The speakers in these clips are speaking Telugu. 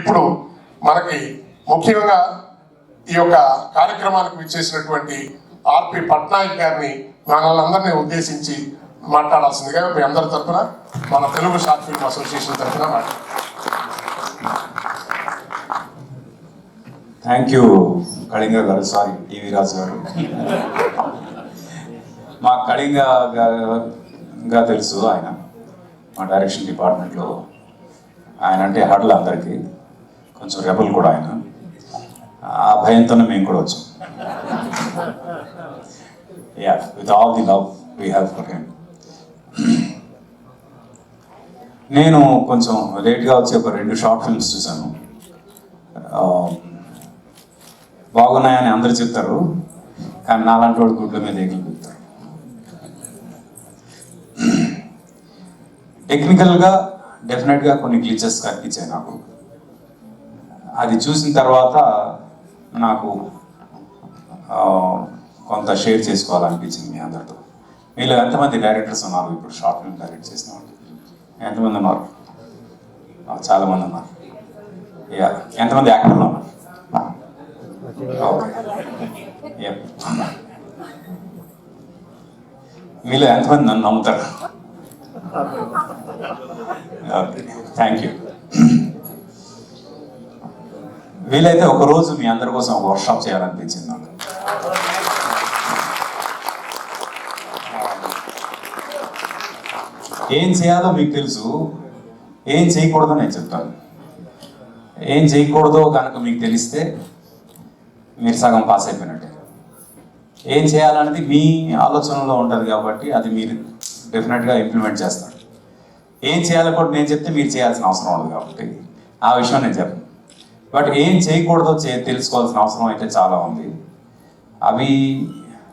ఇప్పుడు మనకి ముఖ్యంగా ఈ యొక్క కార్యక్రమానికి విచ్చేసినటువంటి ఆర్పి పట్నాయక్ గారిని మనల్ని ఉద్దేశించి మాట్లాడాల్సిందిగా మీ అందరి తరఫున మన తెలుగు షార్ట్ ఫిల్మ్ అసోసియేషన్ తరఫున థ్యాంక్ యూ కళింగ గారు. సారీ టీవీ రాజు గారు. మా కళింగ గా తెలుసు ఆయన మా డైరెక్షన్ డిపార్ట్మెంట్లో. ఆయన అంటే హడల్ అందరికీ. కొంచెం రెబల్ కూడా ఆయన. ఆ భయంతోనే మేము కూడా వచ్చాం. Yeah with all the love we have for him నేను కొంచెం లేట్గా వచ్చి ఒక రెండు షార్ట్ ఫిల్మ్స్ చూశాను. Um, బాగున్నాయని అందరు చెప్తారు కానీ నాలాంటి వాడు గుడ్ల మీద ఎగిలి టెక్నికల్గా డెఫినెట్గా కొన్ని గ్లిచెస్ కనిపించాయి నాకు. అది చూసిన తర్వాత నాకు కొంత షేర్ చేసుకోవాలనిపించింది మీ అందరితో. మీలో ఎంతమంది డైరెక్టర్స్ ఉన్నారు ఇప్పుడు షార్ట్ ఫిల్మ్ డైరెక్ట్ చేసిన వాళ్ళు? ఎంతమంది ఉన్నారు? చాలామంది ఉన్నారు. యా ఎంతమంది యాక్టర్లు ఉన్నారు? ఓకే. మీలో ఎంతమంది నన్ను నమ్ముతారు? ఓకే. Thank you. వీలైతే ఒక రోజు మీ అందరి కోసం ఒక వర్క్షాప్ చేయాలనిపించింది నాకు. ఏం చేయాలో మీకు తెలుసు ఏం చేయకూడదో నేను చెప్తాను. ఏం చేయకూడదో కనుక మీకు తెలిస్తే మీరు సగం పాస్ అయిపోయినట్టే. ఏం చేయాలనేది మీ ఆలోచనలో ఉంటుంది కాబట్టి అది మీరు డెఫినెట్గా ఇంప్లిమెంట్ చేస్తారు. ఏం చేయాలో కూడా నేను చెప్తే మీరు చేయాల్సిన అవసరం ఉండదు కాబట్టి ఆ విషయం నేను చెప్పను. బట్ ఏం చేయకూడదో చే తెలుసుకోవాల్సిన అవసరం అయితే చాలా ఉంది. అవి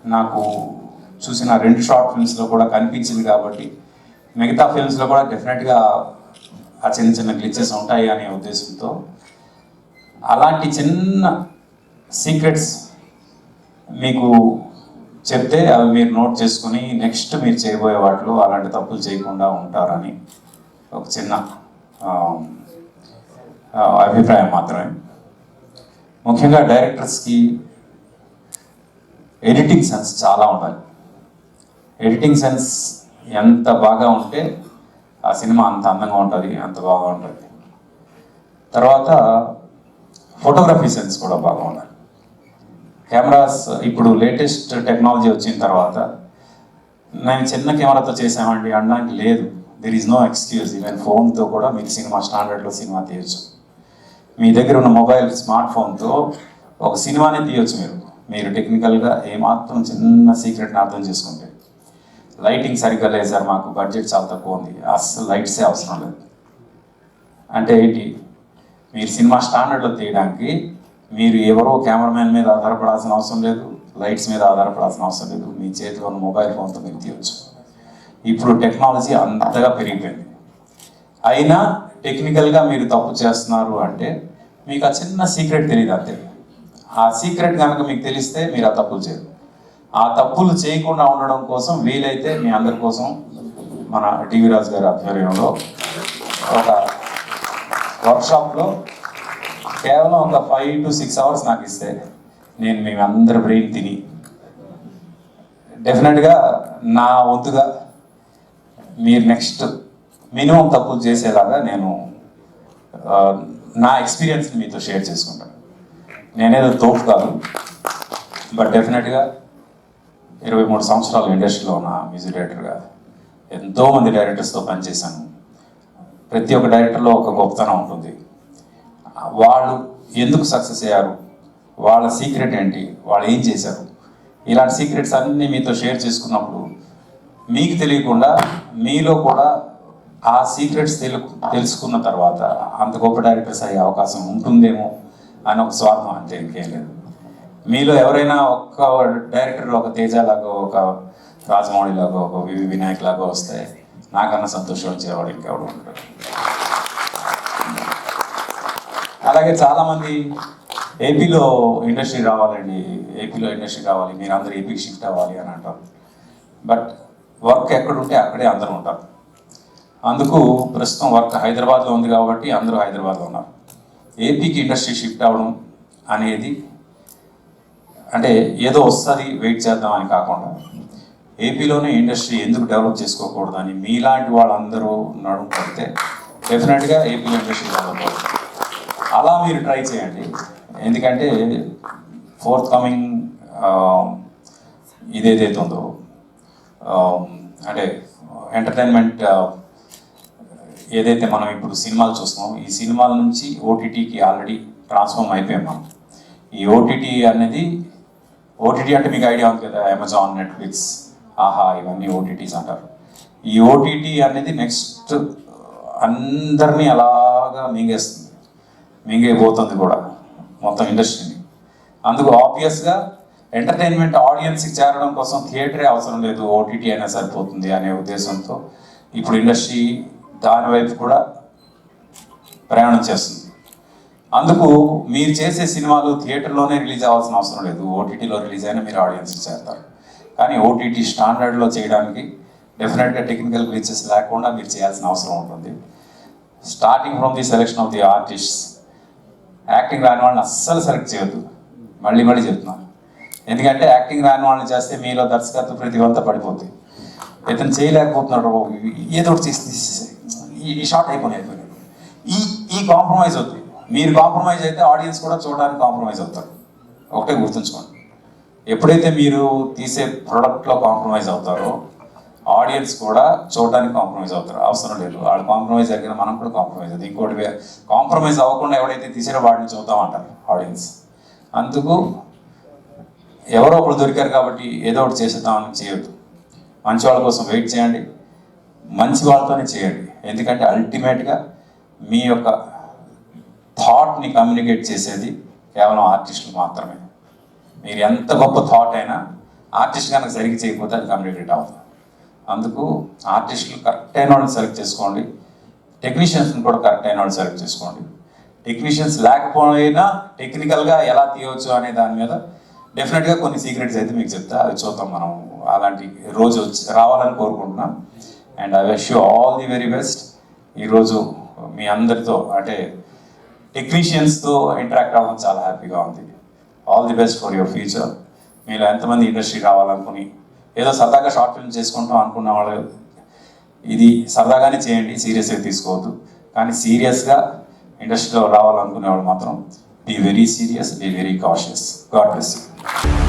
నాకు చూసిన రెండు షార్ట్ ఫిల్మ్స్లో కూడా కనిపించింది కాబట్టి మిగతా ఫిల్మ్స్లో కూడా డెఫినెట్గా ఆ చిన్న చిన్న గ్లిచెస్ ఉంటాయి అనే ఉద్దేశంతో అలాంటి చిన్న సీక్రెట్స్ మీకు చెప్తే అవి మీరు నోట్ చేసుకుని నెక్స్ట్ మీరు చేయబోయే వాటిలో అలాంటి తప్పులు చేయకుండా ఉంటారని ఒక చిన్న అభిప్రాయం మాత్రమే. ముఖ్యంగా డైరెక్టర్స్కి ఎడిటింగ్ సెన్స్ చాలా ఉండాలి. ఎడిటింగ్ సెన్స్ ఎంత బాగా ఉంటే ఆ సినిమా అంత అందంగా ఉంటుంది అంత బాగా ఉంటుంది. తర్వాత ఫోటోగ్రఫీ సెన్స్ కూడా బాగా ఉండాలి. కెమెరాస్ ఇప్పుడు లేటెస్ట్ టెక్నాలజీ వచ్చిన తర్వాత నేను చిన్న కెమెరాతో చేసామండి అనడానికి లేదు. There is no excuse even ఫోన్తో కూడా మీకు సినిమా స్టాండర్డ్లో సినిమా తీయచ్చు. మీ దగ్గర ఉన్న మొబైల్ స్మార్ట్ ఫోన్తో ఒక సినిమాని తీయొచ్చు మీరు. మీరు టెక్నికల్గా ఏమాత్రం చిన్న సీక్రెట్ని అర్థం చేసుకుంటే. లైటింగ్ సరిగ్గా లేదు సార్ మాకు బడ్జెట్ చాలా తక్కువ ఉంది. అస్సలు లైట్సే అవసరం లేదు. అంటే ఏంటి? మీరు సినిమా స్టాండర్డ్లో తీయడానికి మీరు ఎవరో కెమెరామెన్ మీద ఆధారపడాల్సిన అవసరం లేదు లైట్స్ మీద ఆధారపడాల్సిన అవసరం లేదు. మీ చేతిలో ఉన్న మొబైల్ ఫోన్తో మీరు తీయవచ్చు ఇప్పుడు టెక్నాలజీ అంతగా పెరిగిపోయింది. అయినా టెక్నికల్గా మీరు తప్పు చేస్తున్నారు అంటే మీకు ఆ చిన్న సీక్రెట్ తెలియదు అంతే. ఆ సీక్రెట్ కనుక మీకు తెలిస్తే మీరు ఆ తప్పులు చేయరు. ఆ తప్పులు చేయకుండా ఉండడం కోసం వీలైతే మీ అందరి కోసం మన టీవీ రాజు గారి ఆధ్వర్యంలో ఒక వర్క్షాప్లో కేవలం ఒక ఫైవ్ టు సిక్స్ అవర్స్ నాకు ఇస్తే నేను మీ అందరి బ్రెయిన్ తిని డెఫినెట్గా నా వంతుగా మీరు నెక్స్ట్ మినిమం తప్పులు చేసేలాగా నేను నా ఎక్స్పీరియన్స్ని మీతో షేర్ చేసుకుంటాను. నేనేదో తోపు కాదు బట్ డెఫినెట్గా ఇరవై మూడు సంవత్సరాలు ఇండస్ట్రీలో ఉన్న మ్యూజిక్ డైరెక్టర్గా ఎంతోమంది డైరెక్టర్స్తో పనిచేశాను. ప్రతి ఒక్క డైరెక్టర్లో ఒక గొప్పతనం ఉంటుంది. వాళ్ళు ఎందుకు సక్సెస్ అయ్యారు? వాళ్ళ సీక్రెట్ ఏంటి? వాళ్ళు ఏం చేశారు? ఇలాంటి సీక్రెట్స్ అన్నీ మీతో షేర్ చేసుకున్నప్పుడు మీకు తెలియకుండా మీలో కూడా ఆ సీక్రెట్స్ తెలు తెలుసుకున్న తర్వాత అంత గొప్ప డైరెక్టర్స్ అయ్యే అవకాశం ఉంటుందేమో అని ఒక స్వార్థం అంతే ఇంకేం లేదు. మీలో ఎవరైనా ఒక్క డైరెక్టర్ ఒక తేజలాగా ఒక రాజమౌళిలాగో ఒక వివి వినాయక్ లాగో వస్తే నాకన్నా సంతోషం వచ్చేవాడు ఇంకెవడు ఉంటాడు అలాగే చాలామంది ఏపీలో ఇండస్ట్రీ రావాలండి ఏపీలో ఇండస్ట్రీ రావాలి మీరు అందరూ ఏపీకి షిఫ్ట్ అవ్వాలి అని అంటారు. బట్ వర్క్ ఎక్కడ ఉంటే అక్కడే అందరూ ఉంటారు. అందుకు ప్రస్తుతం వర్క్ హైదరాబాద్లో ఉంది కాబట్టి అందరూ హైదరాబాద్లో ఉన్నారు. ఏపీకి ఇండస్ట్రీ షిఫ్ట్ అవ్వడం అనేది అంటే ఏదో వస్తుంది వెయిట్ చేద్దామని కాకుండా ఏపీలోనే ఇండస్ట్రీ ఎందుకు డెవలప్ చేసుకోకూడదు అని మీలాంటి వాళ్ళందరూ నడుము పడితే డెఫినెట్గా ఏపీలో ఇండస్ట్రీ డెవలప్ అవుతుంది. అలా మీరు ట్రై చేయండి. ఎందుకంటే ఫోర్త్ కమింగ్ ఇదేదైతే ఉందో అంటే ఎంటర్టైన్మెంట్ ఏదైతే మనం ఇప్పుడు సినిమాలు చూస్తున్నాం ఈ సినిమాల నుంచి ఓటీటీకి ఆల్రెడీ ట్రాన్స్ఫార్మ్ అయిపోయాం మనం. ఈ ఓటీటీ అనేది ఓటీటీ అంటే మీకు ఐడియా ఉంది కదా అమెజాన్ నెట్ఫ్లిక్స్ ఆహా ఇవన్నీ ఓటీటీస్ అంటారు. ఈ ఓటీటీ అనేది నెక్స్ట్ అందరినీ అలాగా మింగేస్తుంది. మింగైపోతుంది కూడా మొత్తం ఇండస్ట్రీని అందుకు ఆబ్వియస్గా ఎంటర్టైన్మెంట్ ఆడియన్స్కి చేరడం కోసం థియేటరే అవసరం లేదు ఓటీటీ అయినా సరిపోతుంది అనే ఉద్దేశంతో ఇప్పుడు ఇండస్ట్రీ దాని వైపు కూడా ప్రయాణం చేస్తుంది. అందుకు మీరు చేసే సినిమాలు థియేటర్లోనే రిలీజ్ అవ్వాల్సిన అవసరం లేదు. ఓటీటీలో రిలీజ్ అయినా మీరు ఆడియన్స్ చేస్తారు. కానీ ఓటీటీ స్టాండర్డ్లో చేయడానికి డెఫినెట్గా టెక్నికల్ గ్లిచెస్ లేకుండా మీరు చేయాల్సిన అవసరం ఉంటుంది. Starting from the selection of the artist acting రాని వాళ్ళని అస్సలు సెలెక్ట్ చేయొద్దు. మళ్ళీ మళ్ళీ చెప్తున్నాను ఎందుకంటే యాక్టింగ్ రాని వాళ్ళని చేస్తే మీలో దర్శకత్వ ప్రతి అంతా పడిపోతుంది ఇతను చేయలేకపోతున్నాడు. బాబు, ఏదో ఒకటి ఈ షార్ట్ అయిపోయినాయి అయిపోయినాయి ఈ ఈ కాంప్రమైజ్ అవుతుంది మీరు కాంప్రమైజ్ అయితే ఆడియన్స్ కూడా చూడడానికి కాంప్రమైజ్ అవుతారు. ఒకటే గుర్తుంచుకోండి. ఎప్పుడైతే మీరు తీసే ప్రోడక్ట్లో కాంప్రమైజ్ అవుతారో ఆడియన్స్ కూడా చూడడానికి కాంప్రమైజ్ అవుతారు. అవసరం లేదు. వాళ్ళు కాంప్రమైజ్ జరిగిన మనం కూడా కాంప్రమైజ్ అవుతుంది ఇంకోటి కాంప్రమైజ్ అవ్వకుండా ఎవడైతే తీసారో వాడిని చూద్దామంటారు ఆడియన్స్ అందుకు ఎవరో ఒకరు దొరికారు కాబట్టి ఏదో ఒకటి చేసేద్దామని చేయొద్దు. మంచి వాళ్ళ కోసం వెయిట్ చేయండి. మంచి వాళ్ళతోనే చేయండి. ఎందుకంటే అల్టిమేట్గా మీ యొక్క థాట్ని కమ్యూనికేట్ చేసేది కేవలం ఆర్టిస్టులు మాత్రమే. మీరు ఎంత గొప్ప థాట్ అయినా ఆర్టిస్ట్ కనుక సరిగ్గా చేయకపోతే అది కమ్యూనికేట్ అవుతుంది అందుకు ఆర్టిస్టులు కరెక్ట్ అయిన వాళ్ళని సెలెక్ట్ చేసుకోండి. టెక్నీషియన్స్ని కూడా కరెక్ట్ అయిన వాళ్ళు సెలెక్ట్ చేసుకోండి. టెక్నీషియన్స్ లేకపోయినా టెక్నికల్గా ఎలా తీయవచ్చు అనే దాని మీద డెఫినెట్గా కొన్ని సీక్రెట్స్ అయితే మీకు చెప్తా. అవి చూద్దాం మనం. అలాంటి రోజు వచ్చి రావాలని కోరుకుంటున్నాం. And I wish you all the very best ఈరోజు మీ అందరితో అంటే టెక్నీషియన్స్తో ఇంటరాక్ట్ అవ్వడం చాలా హ్యాపీగా ఉంది. All the best for your future మీరు ఎంతమంది ఇండస్ట్రీ రావాలనుకుని ఏదో సరదాగా షార్ట్ ఫిల్మ్ చేసుకుంటాం అనుకున్న వాళ్ళు ఇది సరదాగానే చేయండి సీరియస్గా తీసుకోవద్దు. కానీ సీరియస్గా ఇండస్ట్రీలో రావాలనుకునే వాళ్ళు మాత్రం be very serious be very cautious God bless you